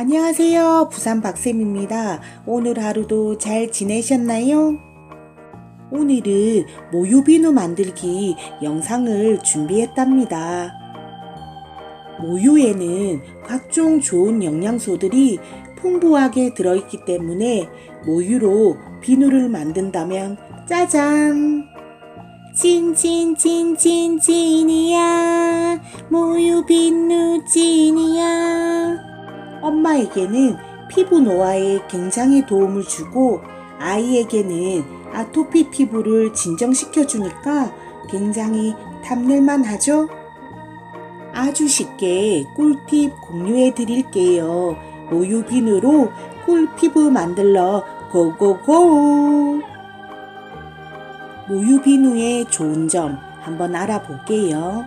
안녕하세요. 부산 박쌤입니다. 오늘 하루도 잘 지내셨나요? 오늘은 모유비누 만들기 영상을 준비했답니다. 모유에는 각종 좋은 영양소들이 풍부하게 들어있기 때문에 모유로 비누를 만든다면 짜잔! 찐찐찐찐찐이야 모유 비누 찐이야 엄마에게는 피부 노화에 굉장히 도움을 주고 아이에게는 아토피 피부를 진정시켜 주니까 굉장히 탐낼만 하죠? 아주 쉽게 꿀팁 공유해 드릴게요. 모유 비누로 꿀 피부 만들러 고고고! 모유 비누의 좋은 점 한번 알아볼게요.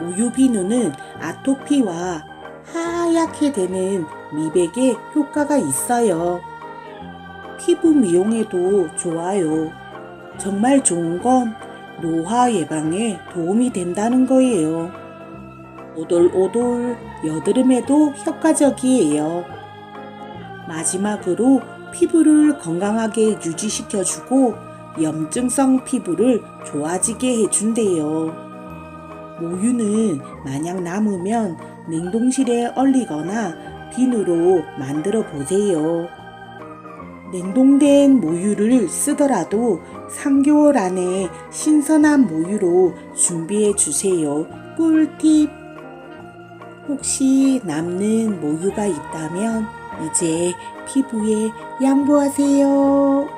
모유 비누는 아토피와 하얗게 되는 미백에 효과가 있어요. 피부 미용에도 좋아요. 정말 좋은 건 노화 예방에 도움이 된다는 거예요. 오돌오돌 여드름에도 효과적이에요. 마지막으로 피부를 건강하게 유지시켜주고 염증성 피부를 좋아지게 해준대요. 모유는 만약 남으면 냉동실에 얼리거나 비누로 만들어 보세요. 냉동된 모유를 쓰더라도 3개월 안에 신선한 모유로 준비해 주세요. 꿀팁! 혹시 남는 모유가 있다면 이제 피부에 양보하세요.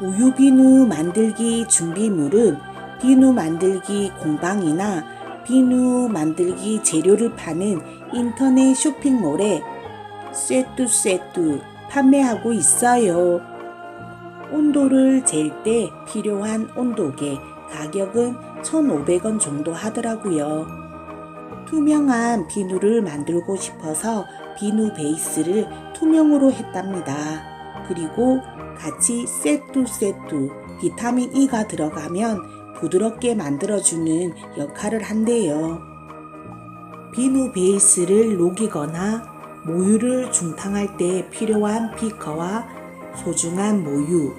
모유 비누 만들기 준비물은 비누 만들기 공방이나 비누 만들기 재료를 파는 인터넷 쇼핑몰에 쇠뚜쇠뚜 판매하고 있어요. 온도를 잴 때 필요한 온도계 가격은 1,500원 정도 하더라고요. 투명한 비누를 만들고 싶어서 비누 베이스를 투명으로 했답니다. 그리고 같이 세뚜세뚜 비타민 E가 들어가면 부드럽게 만들어주는 역할을 한대요. 비누 베이스를 녹이거나 모유를 중탕할 때 필요한 비커와 소중한 모유,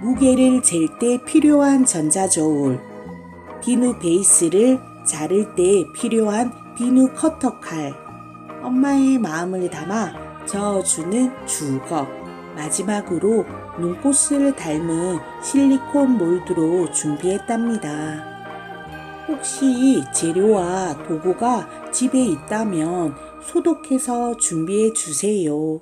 무게를 잴 때 필요한 전자저울, 비누 베이스를 자를 때 필요한 비누 커터 칼, 엄마의 마음을 담아 저어주는 주걱, 마지막으로 눈꽃을 닮은 실리콘 몰드로 준비했답니다. 혹시 재료와 도구가 집에 있다면 소독해서 준비해 주세요.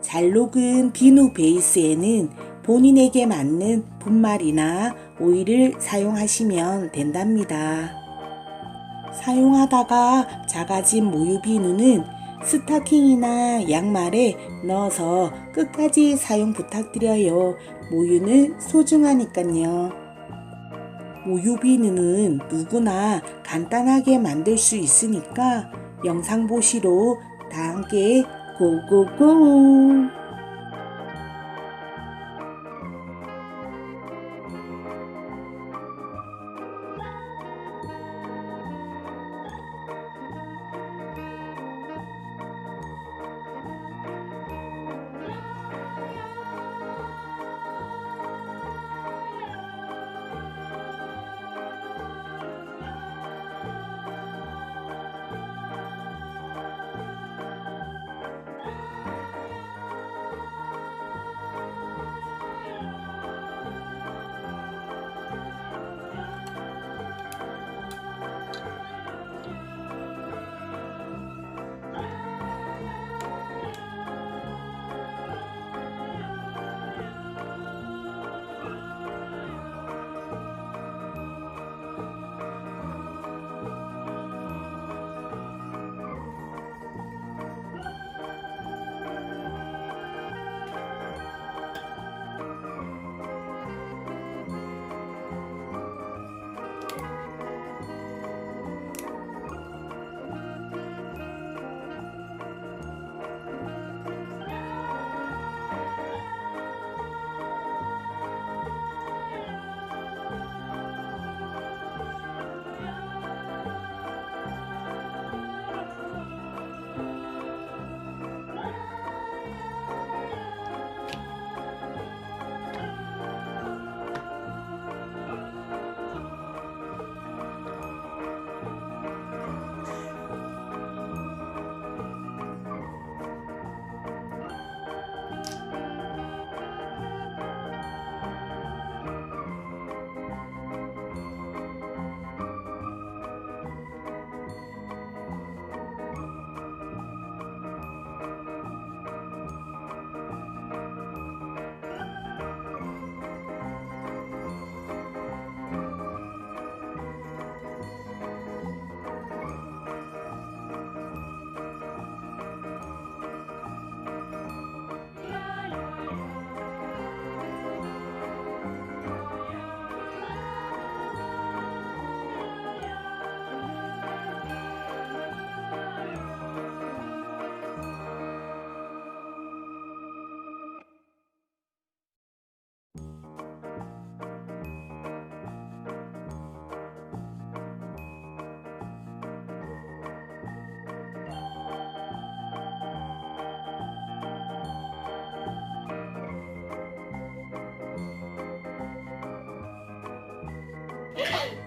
잘 녹은 비누 베이스에는 본인에게 맞는 분말이나 오일을 사용하시면 된답니다. 사용하다가 작아진 모유 비누는 스타킹이나 양말에 넣어서 끝까지 사용 부탁드려요. 모유는 소중하니까요. 모유 비누는 누구나 간단하게 만들 수 있으니까 영상 보시러 다 함께 고고고!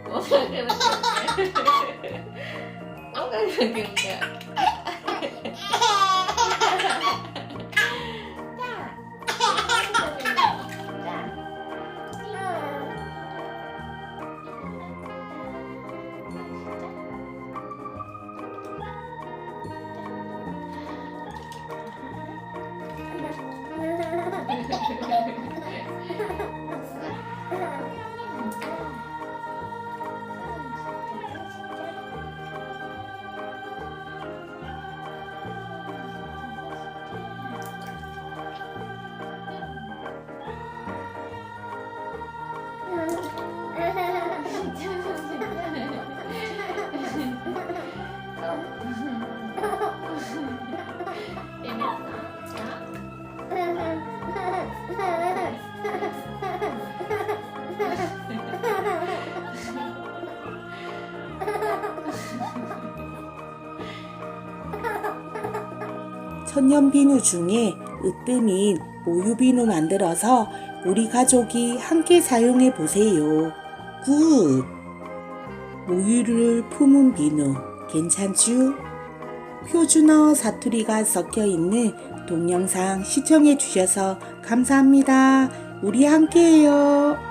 뭐가 그렇게 웃겨? 뭐가 그렇게 웃 천년비누 중에 으뜸인 모유비누 만들어서 우리 가족이 함께 사용해 보세요. 굿! 모유를 품은 비누 괜찮죠? 표준어 사투리가 섞여 있는 동영상 시청해 주셔서 감사합니다. 우리 함께해요.